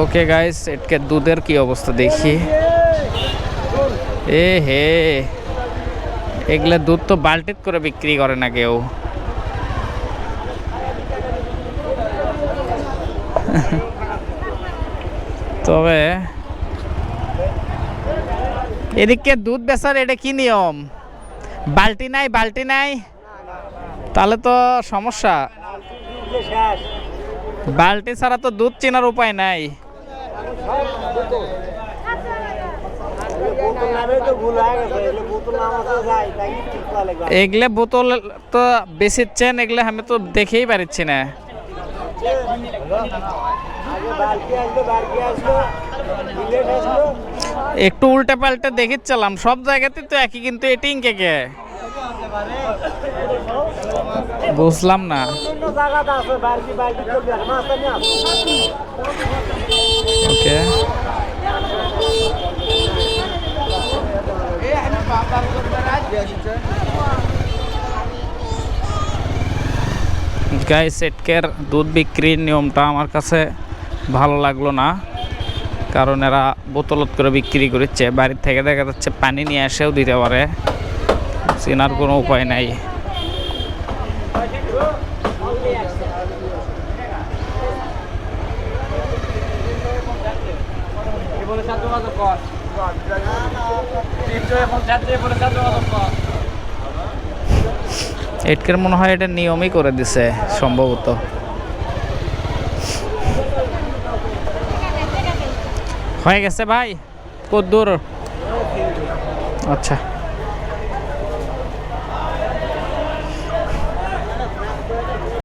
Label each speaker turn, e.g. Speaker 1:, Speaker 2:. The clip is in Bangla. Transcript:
Speaker 1: ওকে গাইস এটকে দুধের কি অবস্থা দেখি। এ হে, এগুলা দুধ তো বাল্টিত করে বিক্রি করে না কেউ। তবে, এদিকে দুধ বেচার এটা কি নিয়ম? বালতি নাই বালতি নাই? তাহলে তো সমস্যা। বালতি ছাড়া তো দুধ চেনার উপায় নাই। এগুলো বোতল তো বেশিচ্ছেন এগুলো আমি তো দেখেই পারিচ্ছি না। একটু উল্টে পাল্টে দেখিচ্ছিলাম সব জায়গাতে তো একই, কিন্তু এটিং কে কে? বুঝলাম না। গাই সেটকের দুধ বিক্রির নিয়মটা আমার কাছে ভালো লাগল না, কারণ এরা বোতলত করে বিক্রি করছে। বাড়ির থেকে দেখা যাচ্ছে পানি নিয়ে এসেও দিতে পারে, চেনার কোনো উপায় নাই। এটকের মনে হয় এটা নিয়মই করে দিছে সম্ভবত। হয়ে গেছে ভাই কত দূর আচ্ছা।